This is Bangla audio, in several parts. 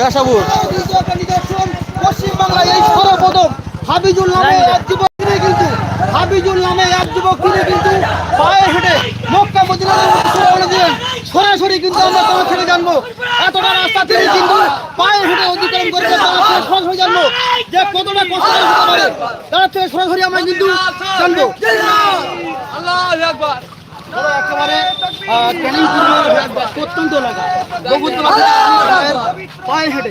রাসাবুর। পশ্চিমবাংলায় এই সর্বপ্রথম হাবিজুল নামে এক যুবক তিনি কিন্তু হাবিজুল নামে এক যুবক তিনি কিন্তু পায়ে হেঁটে মক্কা মদিনার রওনা দিলেন সরাসরি কিন্তু আমরা তোমার থেকে জানব এতটা রাস্তা তিনি কিন্তু পায়ে হেঁটে অতিক্রম করেছে তার থেকে সরাসরি জানব যে কতটা কষ্ট হতে পারে। তার থেকে সরাসরি আমরা কিন্তু জানব। ওরা একেবারে ক্যানিং প্রত্যন্ত এলাকা পায়ে হেঁটে।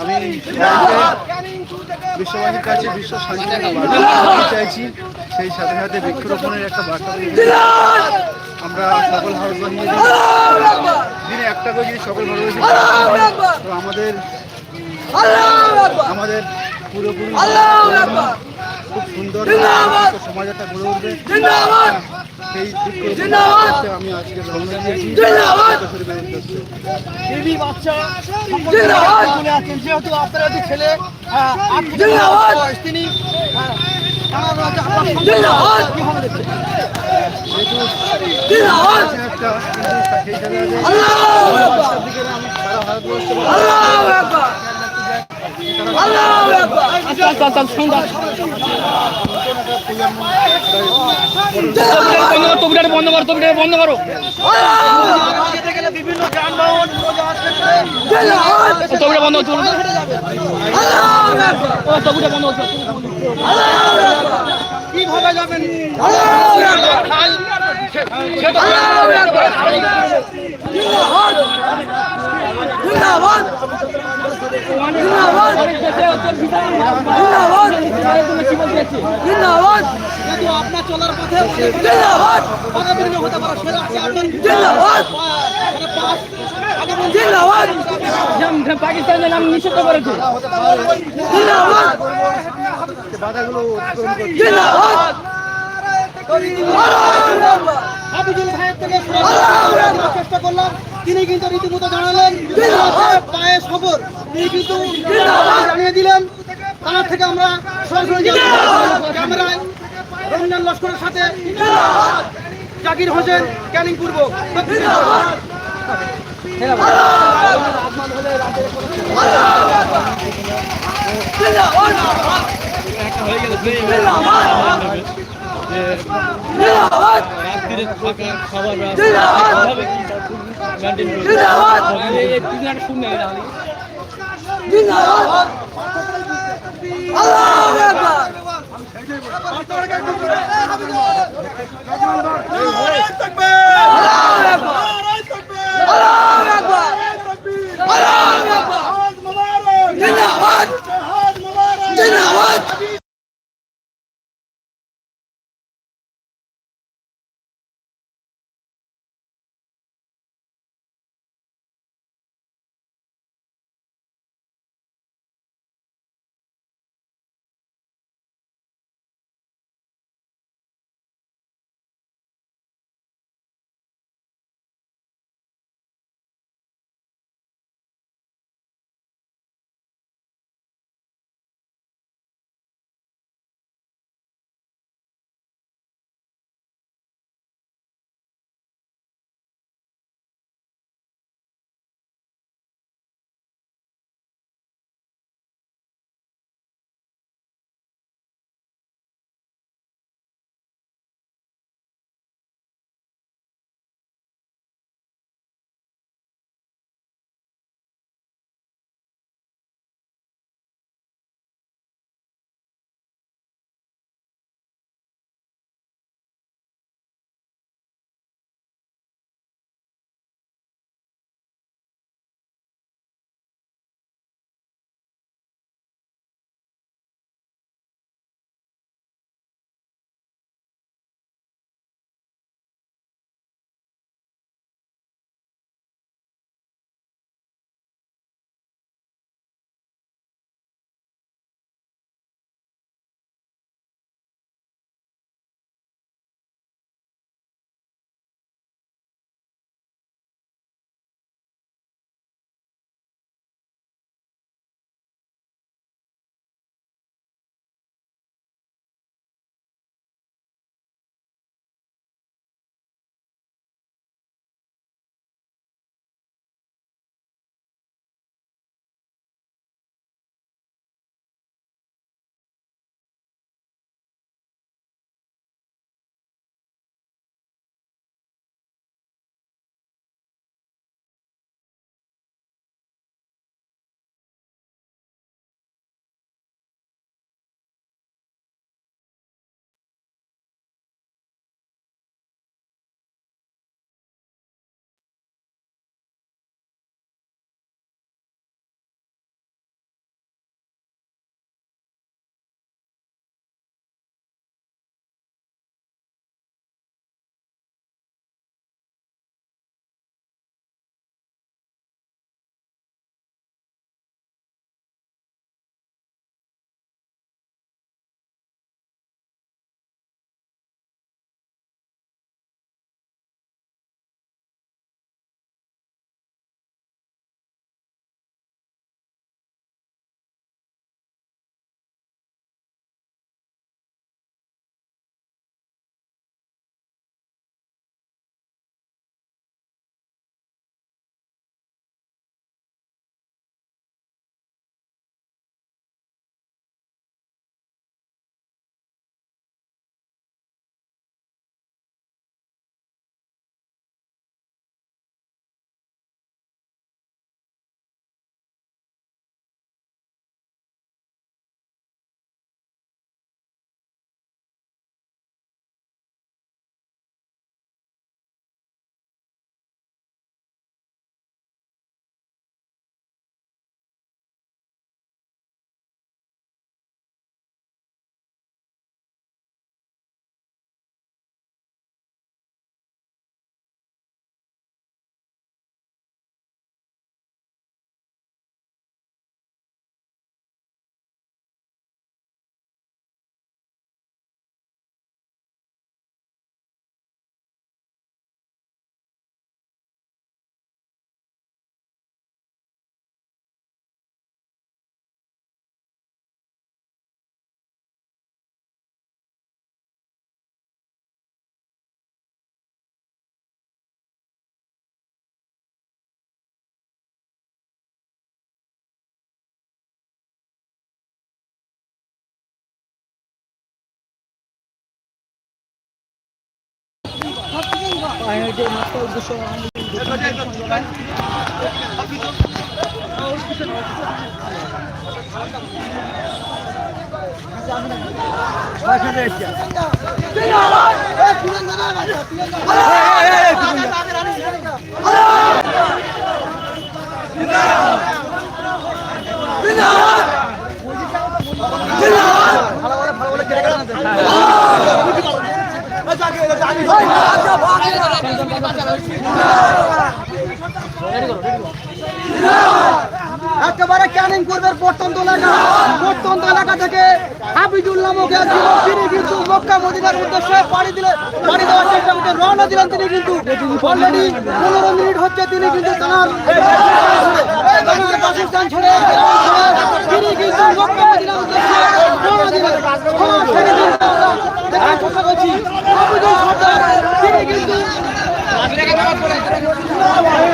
আমি বিশ্ববাসীর কাছে বিশ্ব শান্তির বার্তা চাইছি। সেই সাথে সাথে বৃক্ষরোপণের একটা বার্তা দিয়ে আমরা সকল ভারতবাসী দিনে একটা করে যদি সকল ভারতবাসী তো আমাদের আমাদের পুরোপুরি খুব সুন্দর সমাজ একটা গড়ে উঠবে। সেই করতে আমি আজকে রওনা দিয়েছি। যেহেতু আপনার একটি ছেলে তিনি আহ, তার রাজা আপনার সন্তান কীভাবে দেখছেন? যেহেতু আছে একটা কিন্তু সেই সাথে সাথে রাস্তার দিকে আমি সারা ভারতবর্ষ তবিটা বন্ধ করো তবিটা বন্ধ করো। তবিটা বন্ধ হচ্ছে তবিটা বন্ধ হচ্ছে। কীভাবে যাবেন? আপনার চলার পথে হতে পারে আপনার পাকিস্তানের নাম নিষিদ্ধ করেছে বাধাগুলো চেষ্টা করলাম তিনি কিন্তু রীতিমতো জানালেন পায়ে সবর। তিনি কিন্তু জানিয়ে দিলেন তার থেকে আমরা ক্যামেরায় রমজান লস্করের সাথে জাকির হোসেন ক্যানিং পূর্ব। হয়ে গেল যে রাত্রিরে থাকা এটাই মাত্র উদ্দেশ্য No! একেবারে ক্যানিং করবে প্রত্যন্ত এলাকা প্রত্যন্ত এলাকা থেকে হাবিজুল নামক এক যুবক তিনি কিন্তু মক্কা মদিনার উদ্দেশ্যে পাড়ি দিলে পাড়ি দেওয়ার চেষ্টা করতে রওনা দিলেন তিনি কিন্তু অলরেডি পনেরো মিনিট হচ্ছে তিনি কিন্তু তার বাসস্থান ছেড়ে তিনি কিন্তু মক্কা মদিনার উদ্দেশ্যে রওনা দিলেন আপনি কেন করেন